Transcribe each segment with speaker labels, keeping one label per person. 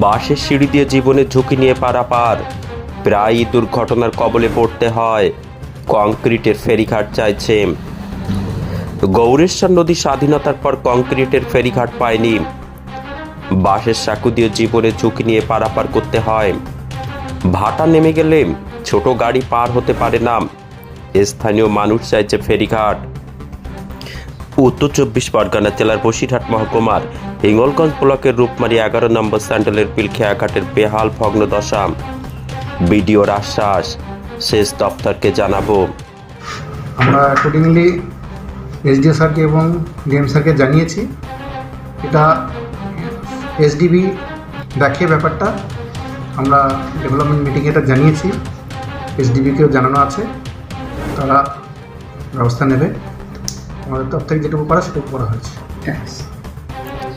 Speaker 1: বাসের সিঁড়ি দিয়ে জীবনের ঝুঁকি নিয়ে পারাপার। প্রায়ই দুর্ঘটনার কবলে পড়তে হয়। কংক্রিটের ফেরিঘাট চাইছে। গৌরেশ্বর নদী স্বাধীনতার পর কংক্রিটের ফেরিঘাট পায়নি। বাসের সাঁকু দিয়ে জীবনের ঝুঁকি নিয়ে পারাপার করতে হয়। ভাটা নেমে গেলে ছোট গাড়ি পার হতে পারে না। স্থানীয় মানুষ চাইছে ফেরিঘাট। উত্তর চব্বিশ পরগনা জেলার বসিরহাট মহকুমার হিঙ্গলগঞ্জ ব্লকের রূপমারি এগারো নম্বর স্যান্ডেলের পিলখেয়াঘাটের বেহাল ভগ্ন দশা। বিডিওর আশ্বাস, শেষ দপ্তরকে জানাব।
Speaker 2: আমরা অ্যাকর্ডিংলি এসডিও স্যারকে এবং ডিএম স্যারকে জানিয়েছি। এটা এসডিবি দেখে ব্যাপারটা আমরা ডেভেলপমেন্ট মিটিংয়ে এটা জানিয়েছি। এসডিবিকেও জানানো আছে। তারা ব্যবস্থা নেবে। আমাদের তরফ থেকে যেটুকু করা সেটুকু করা হয়েছে।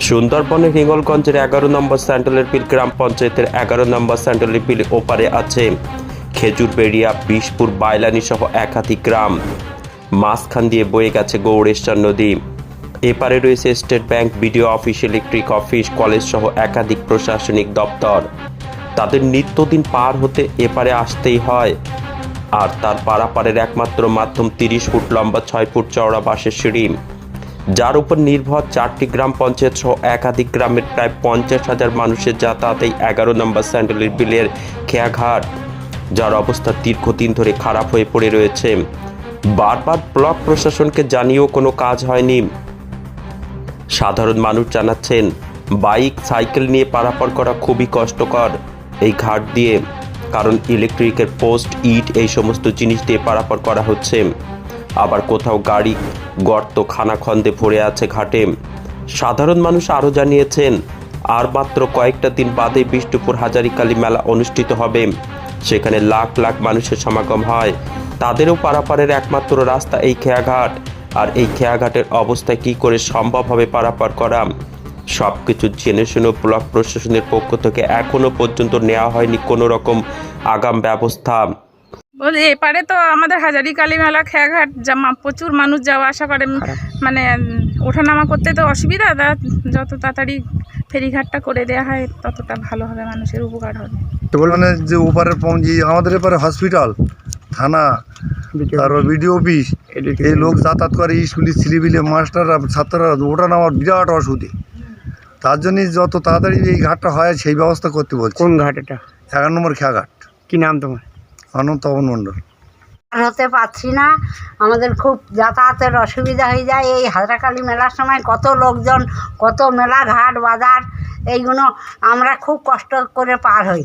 Speaker 1: সুন্দরবনের হিঙ্গলগঞ্জের এগারো নম্বর স্যান্ডেলের বিল গ্রাম পঞ্চায়েতের এগারো নম্বর স্যান্ডেলের বিল ওপারে আছে খেজুরবেড়িয়া বিশপুর বাইলানি সহ একাধিক গ্রাম। মাঝখান দিয়ে বয়ে গেছে গৌড়েশ্বর নদী। এপারে রয়েছে state bank BDO office electric office college সহ একাধিক প্রশাসনিক দপ্তর। তাদের নিত্যদিন পার হতে এপারে আসতেই হয়। আর তার পারাপারের একমাত্র মাধ্যম তিরিশ ফুট লম্বা, ছয় ফুট চওড়া বাঁশের সিঁড়ি। যার উপর নির্ভর চারটি গ্রাম পঞ্চায়েত সহ একাধিক গ্রামের প্রায় পঞ্চাশ হাজার মানুষের যাতায়াত এই এগারো নম্বর স্যান্ডেলের বিলের খেয়াঘাট, যার অবস্থা দীর্ঘদিন ধরে খারাপ হয়ে পড়ে রয়েছে। বারবার ব্লক প্রশাসনকে জানিয়েও কোনো কাজ হয়নি। সাধারণ মানুষ জানাচ্ছেন, বাইক, সাইকেল নিয়ে পারাপার করা খুবই কষ্টকর। এই ঘাট দিয়ে কারণ ইলেকট্রিকের পোস্ট, ইট এই সমস্ত জিনিস দিয়ে পারাপার করা হচ্ছে। আবার কোথাও গাড়ি, গর্ত, খানাখন্দে ভরে আছে ঘাটে। সাধারণ মানুষ আরও জানিয়েছেন, আর মাত্র কয়েকটা দিন বাদে বিষ্ণুপুর হাজারিকালী মেলা অনুষ্ঠিত হবে। সেখানে লাখ লাখ মানুষের সমাগম হয়। তাদেরও পারাপারের একমাত্র রাস্তা এই খেয়াঘাট। আর এই খেয়াঘাটের অবস্থা কি করে সম্ভব হবে পারাপার করা? সব কিছু জেনে শুনে ব্লক প্রশাসনের পক্ষ থেকে এখনও পর্যন্ত নেওয়া হয়নি কোনো রকম আগাম ব্যবস্থা।
Speaker 3: এপারে তো আমাদের হাজারি কালী মেলা খেয়াঘাট জামা প্রচুর মানুষ যাওয়া আসা করে। মানে ওঠানামা করতে তো অসুবিধা তা যত তাড়াতাড়ি ফেরিঘাটটা করে দেওয়া হয় ততটা ভালো হবে মানুষের উপকার হবে।
Speaker 4: তো বলবেন যে ওপারে পৌঁছি আমাদের এপারে হসপিটাল থানা তারপর বিডিও অফিস এই লোক যাতায়াত করে স্কুলের ছেলেপিলে মাস্টাররা ছাত্ররা ওটা নামার বিরাট অসুবিধে। তার জন্যই যত তাড়াতাড়ি এই ঘাটটা হয় সেই ব্যবস্থা করতে বলছি।
Speaker 5: কোন ঘাট এটা?
Speaker 4: এগারো নম্বর খেয়াঘাট
Speaker 5: কি নাম তোমার?
Speaker 4: অনন্ত তপন মণ্ডল।
Speaker 6: পার হতে পারছি না। আমাদের খুব যাতায়াতের অসুবিধা হয়ে যায়। এই হাজরাকালী মেলার সময় কত লোকজন কত মেলা ঘাট বাজার এইগুলো আমরা খুব কষ্ট করে পার হই।